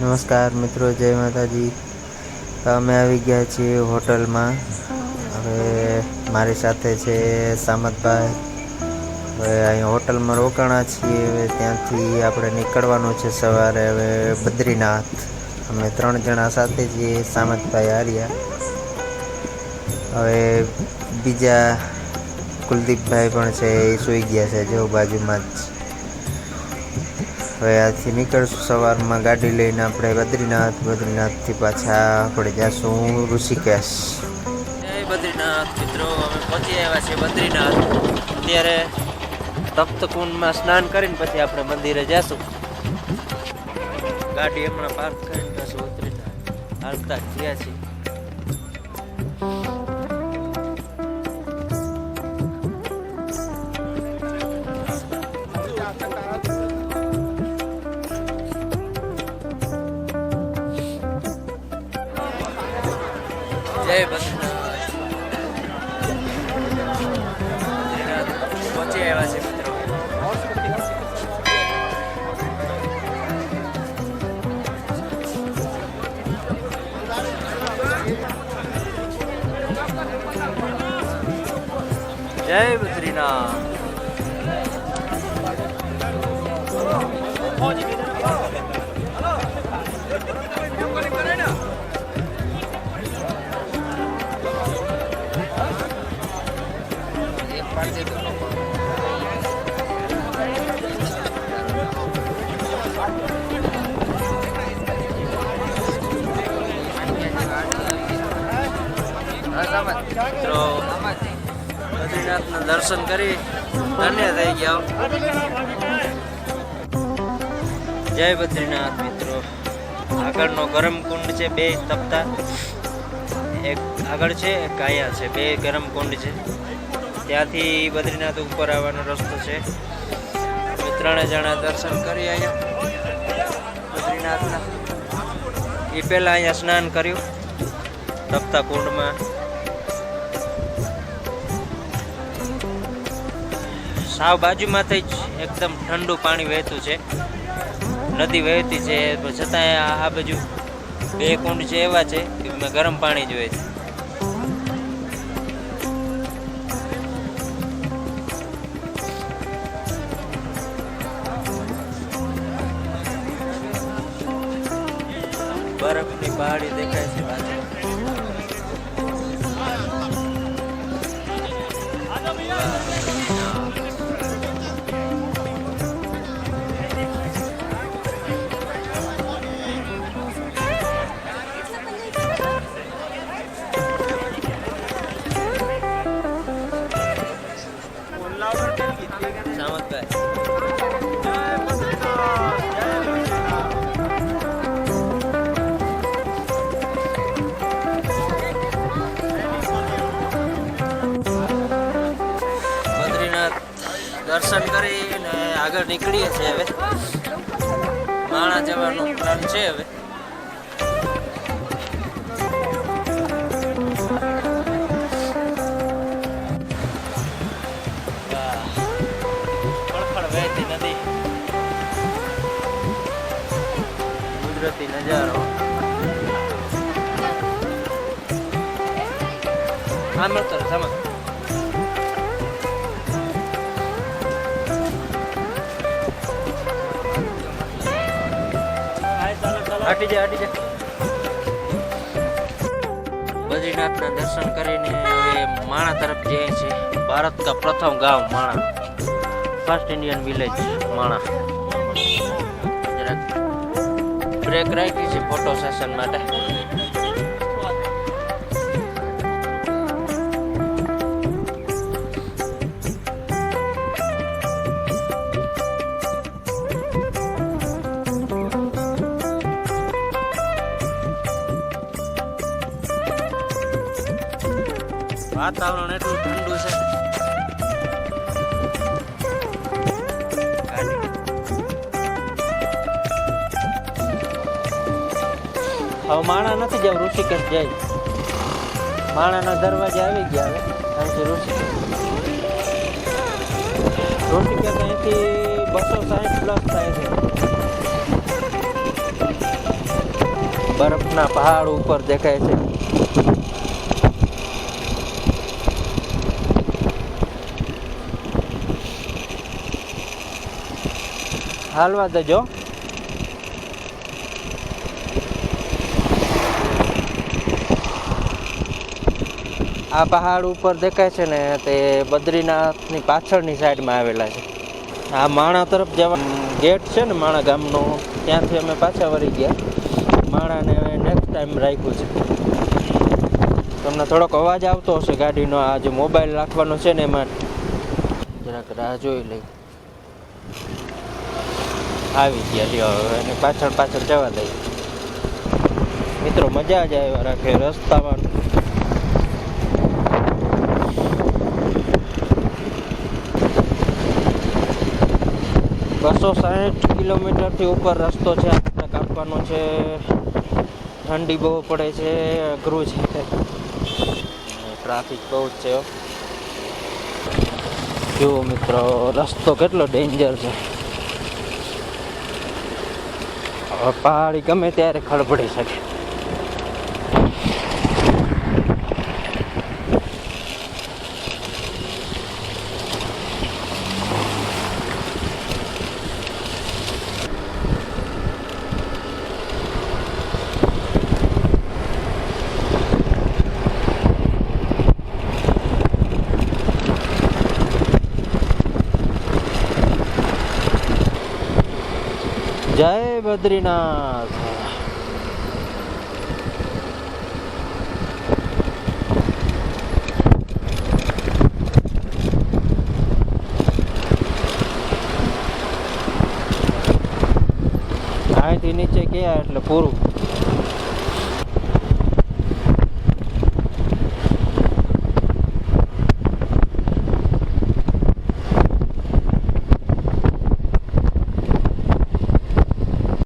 નમસ્કાર મિત્રો, જય માતાજી. અમે આવી ગયા છીએ હોટલમાં. હવે મારી સાથે છે સામતભાઈ. હવે અહીં હોટલમાં રોકાણા છીએ. હવે ત્યાંથી આપણે નીકળવાનું છે સવારે. હવે બદ્રીનાથ. અમે ત્રણ જણા સાથે છીએ, સામતભાઈ હાર્યા હવે બીજા કુલદીપભાઈ પણ છે, એ સૂઈ ગયા છે, જો બાજુમાં જ. હવે આજથી નીકળશું સવારમાં ગાડી લઈને આપણે બદ્રીનાથ, બદ્રીનાથથી પાછા આપણે જઈશું ઋષિકેશ. જય બદ્રીનાથ મિત્રો, અમે પહોંચી આવ્યા છીએ બદ્રીનાથ. અત્યારે તપ્તકુંડમાં સ્નાન કરીને પછી આપણે મંદિરે જઈશું ગાડી હમણાં પાર્ક કરીને પાછું ઉતરીને હાલતા જ છીએ. જય બદ્રીનાથ. મિત્રો બદ્રીનાથના દર્શન કરી ધન્ય થઈ ગયા. જય બદ્રીનાથ, મિત્રો. આગળનો ગરમ કુંડ છે, બે તપતા. એક આગળ છે, એક કાયા છે. બે ગરમ કુંડ છે. ત્યાંથી બદ્રીનાથ ઉપર આવવાનો રસ્તો છે. ત્રણે જણા દર્શન કરી અહીંયા બદ્રીનાથના. એ પહેલાં અહીંયા સ્નાન કર્યું. તપતા કુંડમાં. સાવ બાજુમાંથી જ એકદમ ઠંડુ પાણી વહેતું છે. નદી વહેતી છે પણ છતાંય આ બાજુ બે કુંડ છે એવા છે એમાં ગરમ પાણી જ હોય છે. બરફની પહાડી દેખાય છે બાજુ દર્શન કરીને આગળ નીકળીએ છીએ હવે. માણા જવાનો પ્લાન છે હવે. કુદરતી નજારો. આમ તો સમજ હટી જા હટી જા. બદ્રીનાથના દર્શન કરીને માણા તરફ જઈએ છીએ ભારત કા પ્રથમ ગામ Mana. First Indian village Mana. Break રાખી છે ફોટો સેશન માટે. વાતાવરણ એટલું ઠંડુ છે. હવે માણા નથી જવું, ઋષિકેશ જાય માણાના દરવાજે આવી ગયા હવે. અહીંથી ઋષિકેશ. ઋષિકેશ અહીંથી બસો સાહીઠ પ્લસ થાય છે. બરફના પહાડ ઉપર દેખાય છે. હાલવા દેજો. આ પહાડ ઉપર દેખાય છે ને, તે બદ્રીનાથની પાછળની સાઈડમાં આવેલા છે. આ માણા તરફ જવા ગેટ છે ને માણા ગામનો, ત્યાંથી અમે પાછા વળી ગયા. માણાને હવે નેક્સ્ટ ટાઈમ રાખ્યું છે. તમને થોડોક અવાજ આવતો હશે ગાડીનો, આ જે મોબાઈલ રાખવાનો છે ને એમાં. જરાક રાહ જોઈ લઈ આવી ગયા લ્યો હવે અને પાછળ પાછળ જવા દઈએ. મિત્રો, મજા જ આવ્યા રાખે રસ્તામાં. બસો સાઠ કિલોમીટરથી ઉપર રસ્તો છે આપણે કાપવાનો છે. ઠંડી બહુ પડે છે, અઘરું છે. ટ્રાફિક બહુ જ છે. જુઓ મિત્રો, રસ્તો કેટલો ડેન્જર છે. પહાડી ગમે ત્યારે ખડબડી શકે. બદ્રીનાથ. અહીંથી નીચે ગયા એટલે પૂરું.